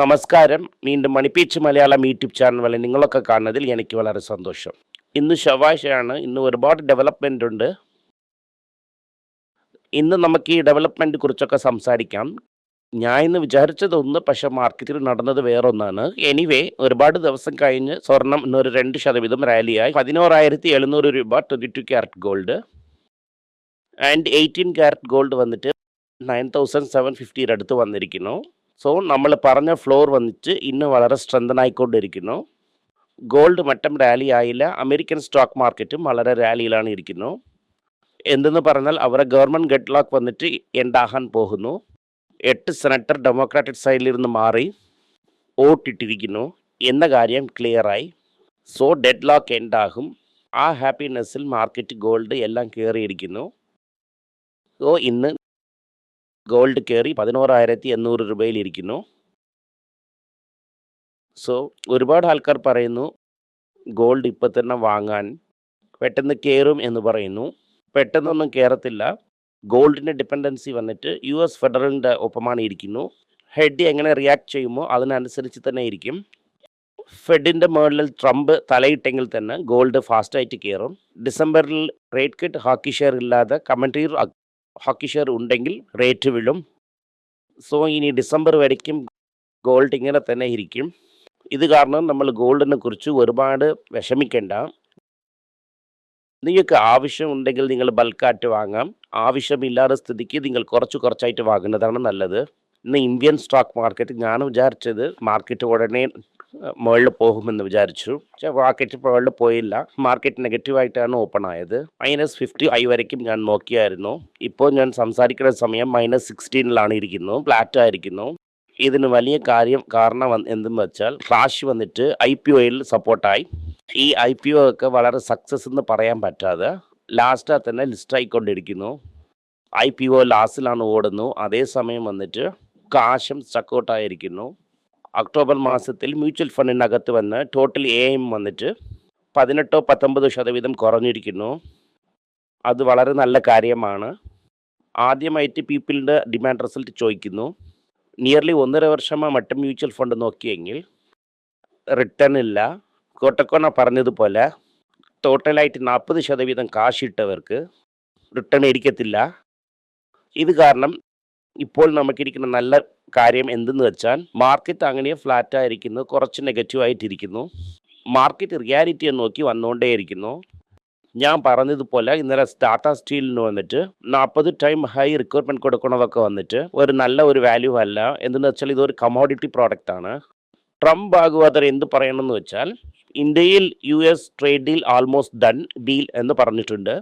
നമസ്കാരം. വീണ്ടും മണിപ്പീച്ച് Malayalam YouTube channel വഴി നിങ്ങളൊക്കെ കാണുന്നതിൽ എനിക്ക് വളരെ സന്തോഷം. ഇന്ന് ചൊവ്വാഴ്ചയാണ്. ഇന്ന് ഒരുപാട് ഡെവലപ്മെന്റ് ഉണ്ട്. ഇന്ന് നമുക്ക് ഈ ഡെവലപ്മെന്റ് കുറിച്ചൊക്കെ സംസാരിക്കാം. ഞാൻ ഇന്ന് വിചാരിച്ചതൊന്ന് പക്ഷെ മാർക്കറ്റിൽ നടന്നത് വേറൊന്നാണ്. എനിവേ ഒരുപാട് ദിവസം കഴിഞ്ഞ് സ്വർണം ഇന്നൊരു രണ്ട് ശതവീതം റാലിയായി പതിനോറായിരത്തി എഴുന്നൂറ് രൂപ twenty two carat gold and eighteen carat gold വന്നിട്ട് നയൻ തൗസൻഡ് സെവൻ ഫിഫ്റ്റിയുടെ അടുത്ത് വന്നിരിക്കുന്നു. സോ നമ്മൾ പറഞ്ഞ ഫ്ലോർ വന്നിട്ട് ഇന്ന് വളരെ സ്ട്രെങ്തൻ ആയിക്കൊണ്ടിരിക്കുന്നു ഗോൾഡ് മറ്റും റാലി ആയില്ല അമേരിക്കൻ സ്റ്റോക്ക് മാർക്കറ്റും വളരെ റാലിയിലാണ് ഇരിക്കുന്നു. എന്തെന്ന് പറഞ്ഞാൽ അവരെ ഗവൺമെന്റ് ഗഡ് ലോക്ക് വന്നിട്ട് എൻഡാകാൻ പോകുന്നു. എട്ട് സെനറ്റർ ഡെമോക്രാറ്റിക് സൈഡിലിരുന്ന് മാറി വോട്ടിട്ടിരിക്കുന്നു എന്ന കാര്യം ക്ലിയറായി സോ ഡെഡ് ലോക്ക് എൻഡാകും ആ ഹാപ്പിനെസ്സിൽ മാർക്കറ്റ് ഗോൾഡ് എല്ലാം കയറിയിരിക്കുന്നു സോ ഇന്ന് ഗോൾഡ് കയറി പതിനോറായിരത്തി എണ്ണൂറ് രൂപയിൽ ഇരിക്കുന്നു. സോ ഒരുപാട് ആൾക്കാർ പറയുന്നു ഗോൾഡ് ഇപ്പം തന്നെ വാങ്ങാൻ പെട്ടെന്ന് കയറും എന്ന് പറയുന്നു. പെട്ടെന്നൊന്നും കയറത്തില്ല ഗോൾഡിന്റെ ഡിപ്പെൻഡൻസി വന്നിട്ട് യു എസ് ഫെഡറലിന്റെ ഒപ്പമാണ് ഇരിക്കുന്നു. ഹെഡ് എങ്ങനെ റിയാക്ട് ചെയ്യുമോ അതിനനുസരിച്ച് തന്നെ ഇരിക്കും. ഫെഡിന്റെ മുകളിൽ ട്രംപ് തലയിട്ടെങ്കിൽ തന്നെ ഗോൾഡ് ഫാസ്റ്റായിട്ട് കയറും. ഡിസംബറിൽ റേറ്റ് കട്ട് ഹാക്കി ഷെയർ ഇല്ലാതെ കമൻട്രി ഹോക്കി ഷെയർ ഉണ്ടെങ്കിൽ റേറ്റ് വീഴും. സോ ഇനി ഡിസംബർ വരയ്ക്കും ഗോൾഡ് ഇങ്ങനെ തന്നെ ഇരിക്കും. ഇത് കാരണം നമ്മൾ ഗോൾഡിനെ കുറിച്ച് ഒരുപാട് വിഷമിക്കേണ്ട. നിങ്ങൾക്ക് ആവശ്യം ഉണ്ടെങ്കിൽ നിങ്ങൾ ബൾക്കായിട്ട് വാങ്ങാം. ആവശ്യമില്ലാത്ത സ്ഥിതിക്ക് നിങ്ങൾ കുറച്ച് കുറച്ചായിട്ട് വാങ്ങുന്നതാണ് നല്ലത്. ഇന്ന് ഇന്ത്യൻ സ്റ്റോക്ക് മാർക്കറ്റ് ഞാൻ വിചാരിച്ചത് മാർക്കറ്റ് ഉടനെ മുകളിൽ പോകുമെന്ന് വിചാരിച്ചു. പക്ഷേ മാർക്കറ്റ് മുകളിൽ പോയില്ല. മാർക്കറ്റ് നെഗറ്റീവായിട്ടാണ് ഓപ്പൺ ആയത്. മൈനസ് ഫിഫ്റ്റി ഐ വരയ്ക്കും ഞാൻ നോക്കിയായിരുന്നു. ഇപ്പോൾ ഞാൻ സംസാരിക്കുന്ന സമയം മൈനസ് സിക്സ്റ്റീനിലാണ് ഇരിക്കുന്നു. ഫ്ലാറ്റ് ആയിരിക്കുന്നു. ഇതിന് വലിയ കാര്യം കാരണം എന്തെന്ന് വെച്ചാൽ ഫ്ലാഷ് വന്നിട്ട് ഐ പി ഒയിൽ സപ്പോർട്ടായി ഈ ഐ പി ഒ ഒക്കെ വളരെ സക്സസ് എന്ന് പറയാൻ പറ്റാതെ ലാസ്റ്റാ തന്നെ ലിസ്റ്റ് ആയിക്കൊണ്ടിരിക്കുന്നു. ഐ പി ഒ ലാസ്റ്റിലാണ് ഓടുന്നു. അതേസമയം വന്നിട്ട് കാശും സ്റ്റക്കൗട്ടായിരിക്കുന്നു ഒക്ടോബർ മാസത്തിൽ മ്യൂച്വൽ ഫണ്ടിനകത്ത് വന്ന് ടോട്ടൽ എ എം വന്നിട്ട് പതിനെട്ടോ പത്തൊമ്പതോ ശതവീതം കുറഞ്ഞിരിക്കുന്നു. അത് വളരെ നല്ല കാര്യമാണ്. ആദ്യമായിട്ട് പീപ്പിളിന്റെ ഡിമാൻഡ് റിസൾട്ട് ചോദിക്കുന്നു. നിയർലി ഒന്നര വർഷം മറ്റു മ്യൂച്വൽ ഫണ്ട് നോക്കിയെങ്കിൽ റിട്ടേൺ ഇല്ല. കോട്ടക്കോണ പറഞ്ഞതുപോലെ ടോട്ടലായിട്ട് നാൽപ്പത് ശതവീതം കാശിട്ടവർക്ക് റിട്ടേൺ ഇരിക്കത്തില്ല ഇത് കാരണം ഇപ്പോൾ നമുക്കിരിക്കുന്ന നല്ല കാര്യം എന്തെന്ന് വെച്ചാൽ മാർക്കറ്റ് അങ്ങനെ ഫ്ലാറ്റ് ആയിരിക്കുന്നു കുറച്ച് നെഗറ്റീവ് ആയിട്ടിരിക്കുന്നു. മാർക്കറ്റ് റിയാലിറ്റിയെ നോക്കി വന്നുകൊണ്ടേയിരിക്കുന്നു ഞാൻ പറഞ്ഞതുപോലെ ഇന്നലെ ടാറ്റ സ്റ്റീലിന് വന്നിട്ട് നാൽപ്പത് ടൈം ഹൈ റിക്വയർമെന്റ് കൊടുക്കണതൊക്കെ വന്നിട്ട് ഒരു നല്ല ഒരു വാല്യൂ അല്ല. എന്തെന്ന് വെച്ചാൽ ഇതൊരു കമോഡിറ്റി പ്രോഡക്റ്റ് ആണ്. ട്രംപ് ഭാഗവതർ എന്ത് പറയണമെന്ന് വെച്ചാൽ ഇന്ത്യയിൽ U S trade deal almost done deal എന്ന് പറഞ്ഞിട്ടുണ്ട്.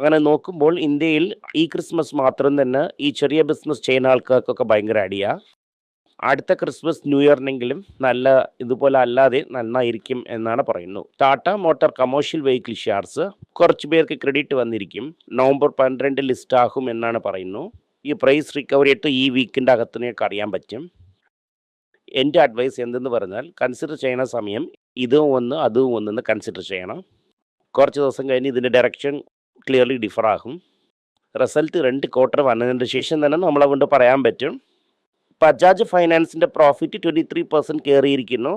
അങ്ങനെ നോക്കുമ്പോൾ ഇന്ത്യയിൽ ഈ ക്രിസ്മസ് മാത്രം തന്നെ ഈ ചെറിയ ബിസിനസ് ചെയ്യുന്ന ആൾക്കാർക്കൊക്കെ ഭയങ്കര അടിയാ. അടുത്ത ക്രിസ്മസ് ന്യൂ ഇയറിനെങ്കിലും നല്ല ഇതുപോലെ അല്ലാതെ നന്നായിരിക്കും എന്നാണ് പറയുന്നു Tata motor commercial vehicle shares കുറച്ച് പേർക്ക് ക്രെഡിറ്റ് വന്നിരിക്കും. നവംബർ പന്ത്രണ്ട് ലിസ്റ്റ് ആകും എന്നാണ് പറയുന്നു. ഈ പ്രൈസ് റിക്കവറി ആയിട്ട് ഈ വീക്കിന്റെ അകത്തിനൊക്കെ അറിയാൻ പറ്റും. എന്റെ അഡ്വൈസ് എന്തെന്ന് പറഞ്ഞാൽ കൺസിഡർ ചെയ്യുന്ന സമയം ഇതും ഒന്ന് അതും ഒന്നെന്ന് കൺസിഡർ ചെയ്യണം. കുറച്ച് ദിവസം കഴിഞ്ഞ് ഇതിന്റെ ഡയറക്ഷൻ ക്ലിയർലി ഡിഫർ ആകും. റിസൾട്ട് രണ്ട് ക്വാർട്ടർ വന്നതിന് ശേഷം തന്നെ നമ്മളെ കൊണ്ട് പറയാൻ പറ്റും. ബജാജ് ഫൈനാൻസിന്റെ പ്രോഫിറ്റ് ട്വന്റി ത്രീ പെർസെന്റ് കയറിയിരിക്കുന്നു.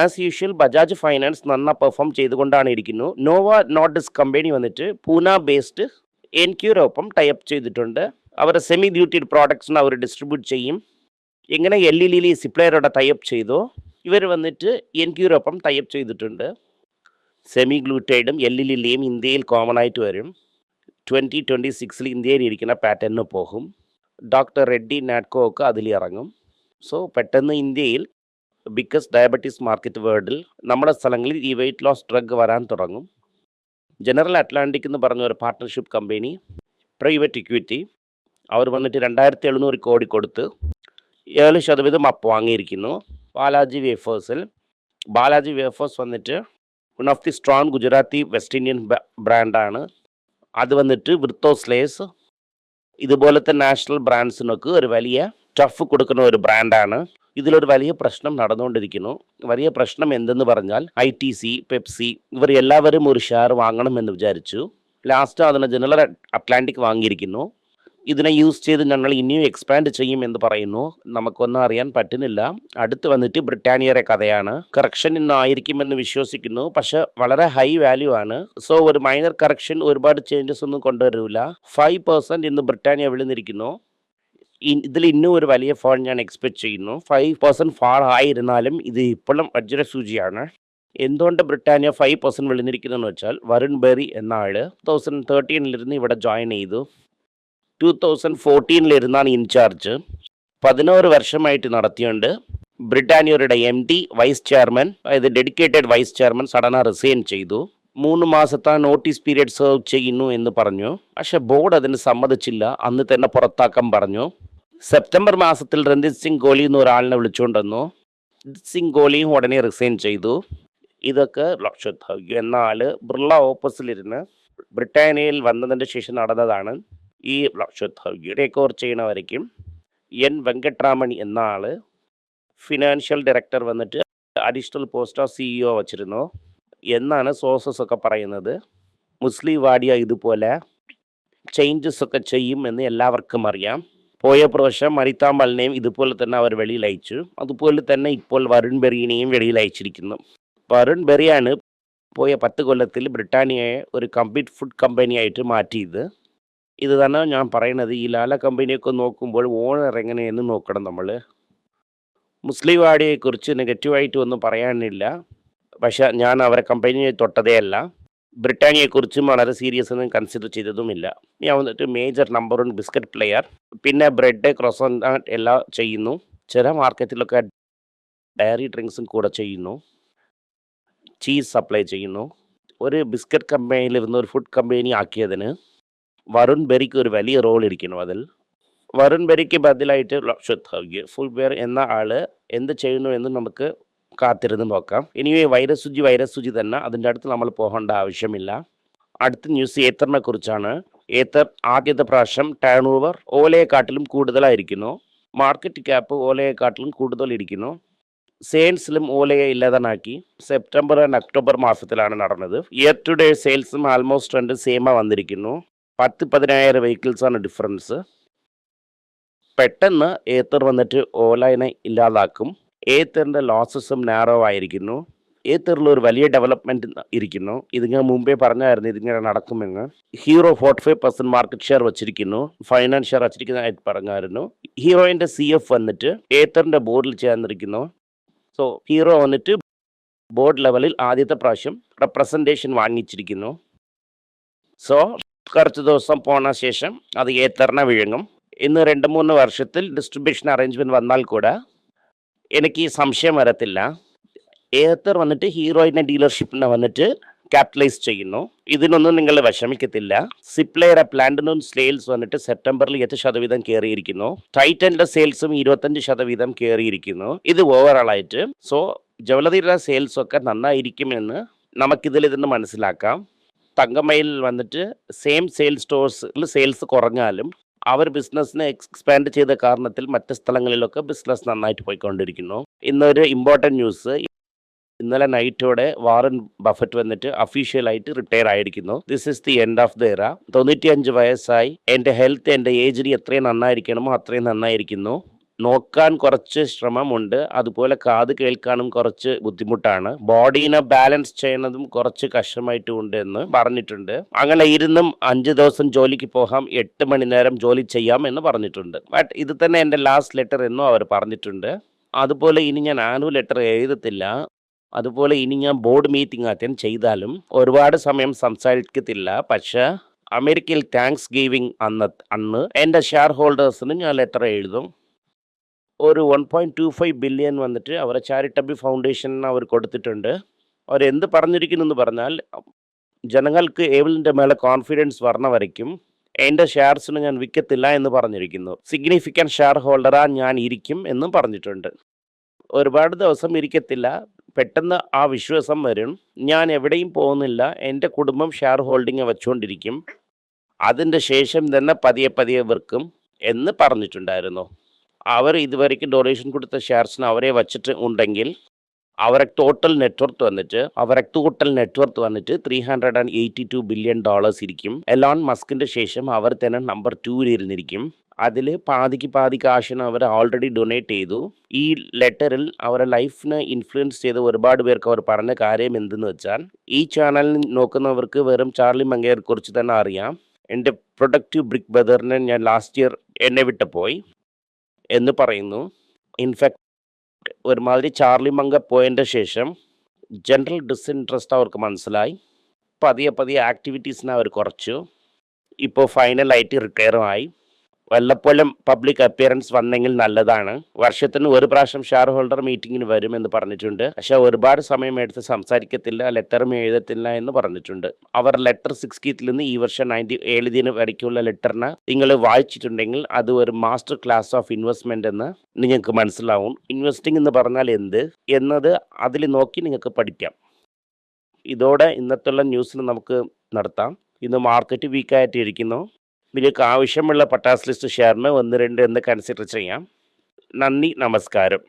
ആസ് യൂഷ്വൽ ബജാജ് ഫൈനാൻസ് നന്നാ പെർഫോം ചെയ്തുകൊണ്ടാണ് ഇരിക്കുന്നു. നോവ നോട്ടിസ് കമ്പനി വന്നിട്ട് പൂന ബേസ്ഡ് എൻക്യൂരൊപ്പം ടൈപ്പ് ചെയ്തിട്ടുണ്ട്. അവരുടെ സെമി ഡ്യൂട്ടിഡ് പ്രോഡക്ട്സിന് അവർ ഡിസ്ട്രിബ്യൂട്ട് ചെയ്യും. എങ്ങനെ എൽ ഇ ലിലി സിപ്ലയറോടെ ടൈപ്പ് ചെയ്തോ. ഇവർ വന്നിട്ട് എൻക്യൂരൊപ്പം ടൈപ്പ് ചെയ്തിട്ടുണ്ട്. സെമി ഗ്ലൂറ്റൈഡും എല്ലിലില്ലിയും ഇന്ത്യയിൽ കോമൺ ആയിട്ട് വരും. ട്വന്റി ട്വന്റി സിക്സിൽ ഇന്ത്യയിൽ ഇരിക്കുന്ന പാറ്റേണിന് പോകും. ഡോക്ടർ റെഡ്ഡി നാറ്റ്കോ ഒക്കെ അതിൽ ഇറങ്ങും. സോ പെട്ടെന്ന് ഇന്ത്യയിൽ ബിഗ്ഗസ്റ്റ് ഡയബറ്റീസ് മാർക്കറ്റ് വേൾഡിൽ നമ്മുടെ സ്ഥലങ്ങളിൽ ഈ വെയിറ്റ് ലോസ് ഡ്രഗ് വരാൻ തുടങ്ങും. ജനറൽ അറ്റ്ലാന്റിക് എന്ന് പറഞ്ഞ ഒരു പാർട്ട്ണർഷിപ്പ് കമ്പനി പ്രൈവറ്റ് ഇക്വിറ്റി അവർ വന്നിട്ട് രണ്ടായിരത്തി എഴുന്നൂറ് കോടി കൊടുത്ത് ഏഴ് ശതവീതം അപ്പ് വാങ്ങിയിരിക്കുന്നു. ബാലാജി വേഫേഴ്സിൽ ബാലാജി വേഫേഴ്സ് വന്നിട്ട് one of the strong Gujarati west Indian ബ്രാൻഡാണ് അത് വന്നിട്ട് വൃത്തോസ്ലേസ് ഇതുപോലത്തെ നാഷണൽ ബ്രാൻഡ്സിനൊക്കെ ഒരു വലിയ ടഫ് കൊടുക്കുന്ന ഒരു ബ്രാൻഡാണ് ഇതിലൊരു വലിയ പ്രശ്നം നടന്നുകൊണ്ടിരിക്കുന്നു. വലിയ പ്രശ്നം എന്തെന്ന് പറഞ്ഞാൽ ഐ ടി സി പെപ്സി ഇവർ എല്ലാവരും ഒരു ഷെയർ വാങ്ങണമെന്ന് വിചാരിച്ചു. ലാസ്റ്റ് അതിന് ജനറൽ അറ്റ്ലാന്റിക് വാങ്ങിയിരിക്കുന്നു. ഇതിനെ യൂസ് ചെയ്ത് ഞങ്ങൾ ഇനിയും എക്സ്പാൻഡ് ചെയ്യും എന്ന് പറയുന്നു. നമുക്കൊന്നും അറിയാൻ പറ്റുന്നില്ല. അടുത്ത് വന്നിട്ട് ബ്രിട്ടാനിയയുടെ കഥയാണ്. കറക്ഷൻ ഇന്ന് ആയിരിക്കുമെന്ന് വിശ്വസിക്കുന്നു. പക്ഷെ വളരെ ഹൈ വാല്യൂ ആണ്. സോ ഒരു മൈനർ കറക്ഷൻ ഒരുപാട് ചേഞ്ചസ് ഒന്നും കൊണ്ടുവരില്ല ഫൈവ് പെർസെന്റ് ഇന്ന് ബ്രിട്ടാനിയ വിളിന്നിരിക്കുന്നു. ഇതിൽ ഇന്നും ഒരു വലിയ ഫോൺ ഞാൻ എക്സ്പെക്ട് ചെയ്യുന്നു. ഫൈവ് പെർസെന്റ് ഫാൾ ആയിരുന്നാലും ഇത് ഇപ്പോഴും വജ്ര സൂചിയാണ്. എന്തുകൊണ്ട് ബ്രിട്ടാനിയ ഫൈവ് പെർസെന്റ് വിളിന്നിരിക്കുന്നതെന്ന് വെച്ചാൽ വരുൺ ബെറി എന്ന ആൾ തൗസൻഡ് തേർട്ടീനിലിരുന്ന് ഇവിടെ ജോയിൻ ചെയ്തു. ടു തൗസൻഡ് ഫോർട്ടീനിലിരുന്നാണ് ഇൻചാർജ് പതിനോറ് വർഷമായിട്ട് നടത്തിയുണ്ട്. ബ്രിട്ടാനിയയുടെ എം ഡി വൈസ് ചെയർമാൻ അതായത് ഡെഡിക്കേറ്റഡ് വൈസ് ചെയർമാൻ സഡന റിസൈൻ ചെയ്തു. മൂന്ന് മാസത്തെ നോട്ടീസ് പീരീഡ് സെർവ് ചെയ്യുന്നു എന്ന് പറഞ്ഞു. പക്ഷെ ബോർഡ് അതിന് സമ്മതിച്ചില്ല. അന്ന് തന്നെ പുറത്താക്കാൻ പറഞ്ഞു. സെപ്റ്റംബർ മാസത്തിൽ രഞ്ജിത് സിംഗ് കോഹ്ലി എന്ന ഒരാളിനെ വിളിച്ചുകൊണ്ടുവന്നു രഞ്ജിത് സിംഗ് കോഹ്ലിയും ഉടനെ റിസൈൻ ചെയ്തു. ഇതൊക്കെ ലക്ഷ്യം എന്നാൽ ബിർള ഓപ്പസിലിരുന്ന് ബ്രിട്ടാനിയയിൽ വന്നതിന്റെ ശേഷം നടന്നതാണ്. ഈ ടേക്ക് ഓവർ ചെയ്യണവരേക്കും എൻ. വെങ്കട്രാമണി എന്ന ആൾ ഫിനാൻഷ്യൽ ഡയറക്ടർ വന്നിട്ട് അഡീഷണൽ പോസ്റ്റ് ഓഫ് സിഇഒ വച്ചിരുന്നു. എന്നാണ് സോഴ്സസ് ഒക്കെ പറയുന്നത്. മുസ്ലിം വാഡിയ ഇതുപോലെ ചേഞ്ചസ് ഒക്കെ ചെയ്യും എന്ന് എല്ലാവർക്കും അറിയാം. പോയ പ്രാവശ്യം മരിത മലിനെയും ഇതുപോലെ തന്നെ അവർ വെളിയിൽ അയച്ചു. അതുപോലെ തന്നെ ഇപ്പോൾ വരുൺ ബെറിയിനെയും വെളിയിൽ അയച്ചിരിക്കുന്നു. വരുൺ ബെറിയാണ് പോയ പത്ത് കൊല്ലത്തിൽ ബ്രിട്ടാനിയയെ ഒരു കംപ്ലീറ്റ് ഫുഡ് കമ്പനിയായിട്ട് മാറ്റിയത്. ഇത് തന്നെ ഞാൻ പറയുന്നത് ഈ ലാല കമ്പനിയൊക്കെ നോക്കുമ്പോൾ ഓണർ എങ്ങനെയെന്ന് നോക്കണം നമ്മൾ മുസ്ലിം വാടിയെക്കുറിച്ച് നെഗറ്റീവായിട്ട് ഒന്നും പറയാനില്ല. പക്ഷേ ഞാൻ അവരെ കമ്പനിയെ തൊട്ടതേ അല്ല. ബ്രിട്ടാനിയെക്കുറിച്ചും വളരെ സീരിയസ് ഒന്നും കൺസിഡർ ചെയ്തതുമില്ല. ഞാൻ വന്നിട്ട് major number one biscuit player പിന്നെ ബ്രെഡ് ക്രോസൻ എല്ലാം ചെയ്യുന്നു. ചില മാർക്കറ്റിലൊക്കെ ഡയറി ഡ്രിങ്ക്സും കൂടെ ചെയ്യുന്നു. ചീസ് സപ്ലൈ ചെയ്യുന്നു. ഒരു ബിസ്ക്കറ്റ് കമ്പനിയിൽ ഇരുന്ന് ഒരു ഫുഡ് കമ്പനി ആക്കിയതിന് വരുൺ ബെറിക്ക് ഒരു വലിയ റോൾ ഇരിക്കുന്നു അതിൽ. വരുൺ ബെറിക്ക് ബദലായിട്ട് ലക്ഷത് ഹൗഗ്യ ഫുൾ ബെയർ എന്ന ആൾ എന്ത് ചെയ്യുന്നു എന്ന് നമുക്ക് കാത്തിരുന്ന് നോക്കാം. ഇനിയും വൈറസ് സുജി വൈറസ് സുജി തന്നെ അതിന്റെ അടുത്ത് നമ്മൾ പോകേണ്ട ആവശ്യമില്ല. അടുത്ത ന്യൂസ് ഏത്തറിനെ കുറിച്ചാണ്. ഏത്തർ ആദ്യത്തെ പ്രാവശ്യം ടേൺ ഓവർ ഓലയെക്കാട്ടിലും കൂടുതലായിരിക്കുന്നു. മാർക്കറ്റ് ക്യാപ്പ് ഓലയെക്കാട്ടിലും കൂടുതൽ ഇരിക്കുന്നു. സെയിൽസിലും ഓലയെ ഇല്ലാതാക്കി. സെപ്റ്റംബർ ആൻഡ് ഒക്ടോബർ മാസത്തിലാണ് നടന്നത്. ഇയർ ടു ഡേ സെയിൽസും ആൾമോസ്റ്റ് രണ്ട് സെയിമ വന്നിരിക്കുന്നു. പത്ത് പതിനായിരം വെഹിക്കിൾസാണ് ഡിഫറൻസ്. പെട്ടെന്ന് ഏത്തർ വന്നിട്ട് ഓലൈനെ ഇല്ലാതാക്കും. ഏത്തറിന്റെ ലോസസും നാരോ ആയിരിക്കുന്നു. ഏത്തറിൽ ഒരു വലിയ ഡെവലപ്മെന്റ് ഇരിക്കുന്നു. ഇതിങ്ങനെ മുമ്പേ പറഞ്ഞായിരുന്നു ഇതിങ്ങനെ നടക്കുമെന്ന്. Hero forty five percent market share വെച്ചിരിക്കുന്നു. ഫൈനാൻസ് ഷെയർ വച്ചിരിക്കുന്നതായിട്ട് പറഞ്ഞായിരുന്നു. ഹീറോയിന്റെ സി എഫ് വന്നിട്ട് ഏത്തറിന്റെ ബോർഡിൽ ചേർന്നിരിക്കുന്നു. സോ ഹീറോ വന്നിട്ട് ബോർഡ് ലെവലിൽ ആദ്യത്തെ പ്രാവശ്യം റെപ്രസെന്റേഷൻ വാങ്ങിച്ചിരിക്കുന്നു. സോ കുറച്ച് ദിവസം പോണ ശേഷം അത് ഏത്തറിനെ വിഴുങ്ങും. ഇന്ന് രണ്ട് മൂന്ന് വർഷത്തിൽ ഡിസ്ട്രിബ്യൂഷൻ അറേഞ്ച്മെന്റ് വന്നാൽ കൂടെ എനിക്ക് ഈ സംശയം വരത്തില്ല. ഏത്തർ വന്നിട്ട് ഹീറോയിന്റെ ഡീലർഷിപ്പിനെ വന്നിട്ട് ക്യാപിറ്റലൈസ് ചെയ്യുന്നു. ഇതിനൊന്നും നിങ്ങൾ വിഷമിക്കത്തില്ല. സിപ്ലയുടെ പ്ലാന്റിനും സെയിൽസ് വന്നിട്ട് സെപ്റ്റംബറിൽ എട്ട് ശതവീതം കയറിയിരിക്കുന്നു ടൈറ്റന്റെ സെയിൽസും ഇരുപത്തഞ്ച് ശതവീതം കയറിയിരിക്കുന്നു. ഇത് ഓവറോൾ ആയിട്ട്. സോ ജവലതിയുടെ സെയിൽസ് ഒക്കെ നന്നായിരിക്കുമെന്ന് നമുക്കിതിൽ ഇതിന് മനസ്സിലാക്കാം. തങ്കമയിൽ വന്നിട്ട് സെയിം സെയിൽസ് സ്റ്റോഴ്സിൽ സെയിൽസ് കുറഞ്ഞാലും അവർ ബിസിനസ്സിനെ എക്സ്പാൻഡ് ചെയ്ത കാരണത്തിൽ മറ്റ് സ്ഥലങ്ങളിലൊക്കെ ബിസിനസ് നന്നായിട്ട് പോയിക്കൊണ്ടിരിക്കുന്നു. ഇന്നൊരു ഇമ്പോർട്ടന്റ് ന്യൂസ് ഇന്നലെ നൈറ്റോടെ വാറൻ ബഫറ്റ് വന്നിട്ട് അഫീഷ്യലായിട്ട് റിട്ടയർ ആയിരിക്കുന്നു. This is the end of the era തൊണ്ണൂറ്റിയഞ്ച് വയസ്സായി. എന്റെ ഹെൽത്ത് എന്റെ ഏജിന് എത്രയും നന്നായിരിക്കണമോ അത്രയും നന്നായിരിക്കുന്നു. നോക്കാൻ കുറച്ച് ശ്രമമുണ്ട്. അതുപോലെ കാത് കേൾക്കാനും കുറച്ച് ബുദ്ധിമുട്ടാണ്. ബോഡീനെ ബാലൻസ് ചെയ്യുന്നതും കുറച്ച് കഷ്ടമായിട്ടുണ്ട് എന്ന് പറഞ്ഞിട്ടുണ്ട്. അങ്ങനെ ഇരുന്നും അഞ്ച് ദിവസം ജോലിക്ക് പോകാം എട്ട് മണി നേരം ജോലി ചെയ്യാം എന്ന് പറഞ്ഞിട്ടുണ്ട്. ബട്ട് ഇത് തന്നെ എന്റെ ലാസ്റ്റ് ലെറ്റർ എന്നും അവർ പറഞ്ഞിട്ടുണ്ട്. അതുപോലെ ഇനി ഞാൻ ആനുവൽ ലെറ്റർ എഴുതത്തില്ല. അതുപോലെ ഇനി ഞാൻ ബോർഡ് മീറ്റിംഗ് അറ്റൻഡ് ചെയ്താലും ഒരുപാട് സമയം സംസാരിക്കത്തില്ല. പക്ഷേ അമേരിക്കയിൽ താങ്ക്സ് ഗിവിംഗ് അന്ന് അന്ന് എന്റെ ഷെയർ ഹോൾഡേഴ്സിന് ഞാൻ ലെറ്റർ എഴുതും. ഒരു one point two five billion വന്നിട്ട് അവരെ ചാരിറ്റബിൾ ഫൗണ്ടേഷൻ അവർ കൊടുത്തിട്ടുണ്ട്. അവർ എന്ത് പറഞ്ഞിരിക്കുന്നു എന്ന് പറഞ്ഞാൽ ജനങ്ങൾക്ക് ഏബിളിന്റെ മേലെ കോൺഫിഡൻസ് വരണ വരയ്ക്കും എന്റെ ഷെയർസിന് ഞാൻ വിൽക്കത്തില്ല എന്ന് പറഞ്ഞിരിക്കുന്നു. സിഗ്നിഫിക്കന്റ് ഷെയർ ഹോൾഡറാ ഞാൻ ഇരിക്കും എന്നും പറഞ്ഞിട്ടുണ്ട്. ഒരുപാട് ദിവസം ഇരിക്കത്തില്ല. പെട്ടെന്ന് ആ വിശ്വാസം വരും. ഞാൻ എവിടെയും പോകുന്നില്ല. എന്റെ കുടുംബം ഷെയർ ഹോൾഡിങ് വെച്ചുകൊണ്ടിരിക്കും. അതിന്റെ ശേഷം തന്നെ പതിയെ പതിയെ വിർക്കും എന്ന് പറഞ്ഞിട്ടുണ്ടായിരുന്നു. അവർ ഇതുവരെക്കും ഡൊണേഷൻ കൊടുത്ത ഷെയർസിന് അവരെ വച്ചിട്ട് ഉണ്ടെങ്കിൽ അവരെ ടോട്ടൽ നെറ്റ്വർത്ത് വന്നിട്ട് അവരെ ടോട്ടൽ നെറ്റ്വർത്ത് വന്നിട്ട് three hundred and eighty two billion dollars ഇരിക്കും. എലോൺ മസ്കിന്റെ ശേഷം അവർ തന്നെ നമ്പർ ടൂവിൽ ഇരുന്നിരിക്കും. അതിൽ പാതിക്ക് പാതി കാശിന് അവർ ഓൾറെഡി ഡൊണേറ്റ് ചെയ്തു. ഈ ലെറ്ററിൽ അവരെ ലൈഫിനെ ഇൻഫ്ലുവൻസ് ചെയ്ത ഒരുപാട് പേർക്ക് അവർ പറഞ്ഞ കാര്യം എന്തെന്ന് വെച്ചാൽ ഈ ചാനൽ നോക്കുന്നവർക്ക് വെറും ചാർലി മങ്കയെ കുറിച്ച് തന്നെ അറിയാം. എന്റെ പ്രൊഡക്റ്റീവ് ബ്രിക് ബ്രദറിനെ ഞാൻ ലാസ്റ്റ് ഇയർ എന്നെ വിട്ട് പോയി. എന്ന് പറയുന്നു. ഇൻഫാക്ട് ഒരുമാതിരി ചാർലി മങ്ക പോയതിന്റെ ശേഷം ജനറൽ ഡിസ്ഇൻട്രസ്റ്റ് അവർക്ക് മനസ്സിലായി. പതിയെ പതിയെ ആക്ടിവിറ്റീസിനെ അവർ കുറച്ചു. ഇപ്പോൾ ഫൈനലായിട്ട് റിട്ടയറുമായി വല്ലപ്പോഴും പബ്ലിക് അപ്പിയറൻസ് വന്നെങ്കിൽ നല്ലതാണ്. വർഷത്തിന് ഒരു പ്രാവശ്യം ഷെയർ ഹോൾഡർ വരും വരുമെന്ന് പറഞ്ഞിട്ടുണ്ട്. പക്ഷെ ഒരുപാട് സമയം എടുത്ത് സംസാരിക്കത്തില്ല ലെറ്ററും എഴുതത്തില്ല എന്ന് പറഞ്ഞിട്ടുണ്ട്. അവർ ലെറ്റർ സിക്സ്റ്റീത്തിൽ നിന്ന് ഈ വർഷം നയന്റി എഴുതിന് വരയ്ക്കുള്ള ലെറ്ററിന് നിങ്ങൾ വായിച്ചിട്ടുണ്ടെങ്കിൽ അത് ഒരു മാസ്റ്റർ ക്ലാസ് ഓഫ് ഇൻവെസ്റ്റ്മെന്റ് എന്ന് നിങ്ങൾക്ക് മനസ്സിലാവും. ഇൻവെസ്റ്റിംഗ് എന്ന് പറഞ്ഞാൽ എന്ത്? എന്നത് അതിൽ നോക്കി നിങ്ങൾക്ക് പഠിക്കാം. ഇതോടെ ഇന്നത്തുള്ള ന്യൂസിൽ നമുക്ക് നടത്താം. ഇന്ന് മാർക്കറ്റ് വീക്കായിട്ട് ഇരിക്കുന്നു നിങ്ങൾക്ക് ആവശ്യമുള്ള പട്ടാസ് ലിസ്റ്റ് ഷെയറിന് ഒന്ന് രണ്ട് എന്ന് കൺസിഡർ ചെയ്യാം. നന്ദി നമസ്കാരം.